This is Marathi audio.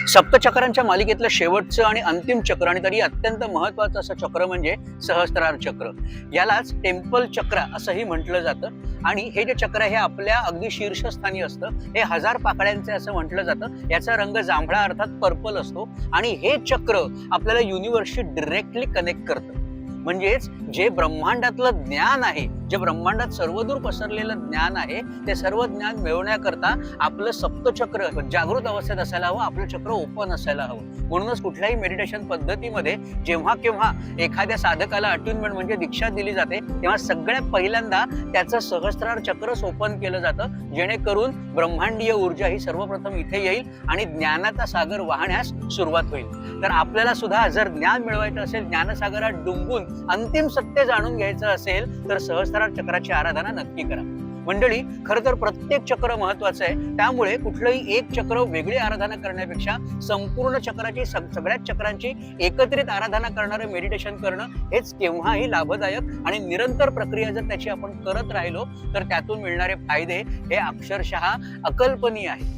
सप्तचक्रांच्या मालिकेतलं शेवटचं आणि अंतिम चक्र आणि तरी अत्यंत महत्वाचं असं चक्र म्हणजे सहस्त्रार चक्र. यालाच टेम्पल चक्र असंही म्हटलं जातं. आणि हे जे चक्र हे आपल्या अगदी शीर्षस्थानी असतं. हे हजार पाकड्यांचे असं म्हटलं जातं. याचा रंग जांभळा अर्थात पर्पल असतो. आणि हे चक्र आपल्याला युनिव्हर्सशी डिरेक्टली कनेक्ट करतं. म्हणजेच जे ब्रह्मांडातलं ज्ञान आहे जे ब्रह्मांडात सर्वदूर पसरलेलं ज्ञान आहे ते सर्व ज्ञान मिळवण्याकरता आपलं सप्तचक्र जागृत अवस्थेत असायला हवं आपलं चक्र ओपन असायला हवं. म्हणूनच कुठल्याही मेडिटेशन पद्धतीमध्ये जेव्हा केव्हा एखाद्या साधकाला अट्युनमेंट म्हणजे दीक्षा दिली जाते तेव्हा सगळ्यात पहिल्यांदा त्याचं सहस्त्रार चक्रच ओपन केलं जातं जेणेकरून ब्रह्मांडीय ऊर्जा ही सर्वप्रथम इथे येईल आणि ज्ञानाचा सागर वाहण्यास सुरुवात होईल. तर आपल्याला सुद्धा जर ज्ञान मिळवायचं असेल ज्ञानसागरात डुंबून अंतिम सत्य जाणून घ्यायचं असेल तर सहस्त्रार चक्राची आराधना नक्की करा. मंडळी खरं तर प्रत्येक चक्र महत्वाचं आहे. त्यामुळे कुठलंही एक चक्र वेगळी आराधना करण्यापेक्षा संपूर्ण चक्राची सग- सगळ्याच चक्रांची एकत्रित आराधना करणारं मेडिटेशन करणं हेच केव्हाही लाभदायक आणि निरंतर प्रक्रिया जर त्याची आपण करत राहिलो तर त्यातून मिळणारे फायदे हे अक्षरशः अकल्पनीय आहे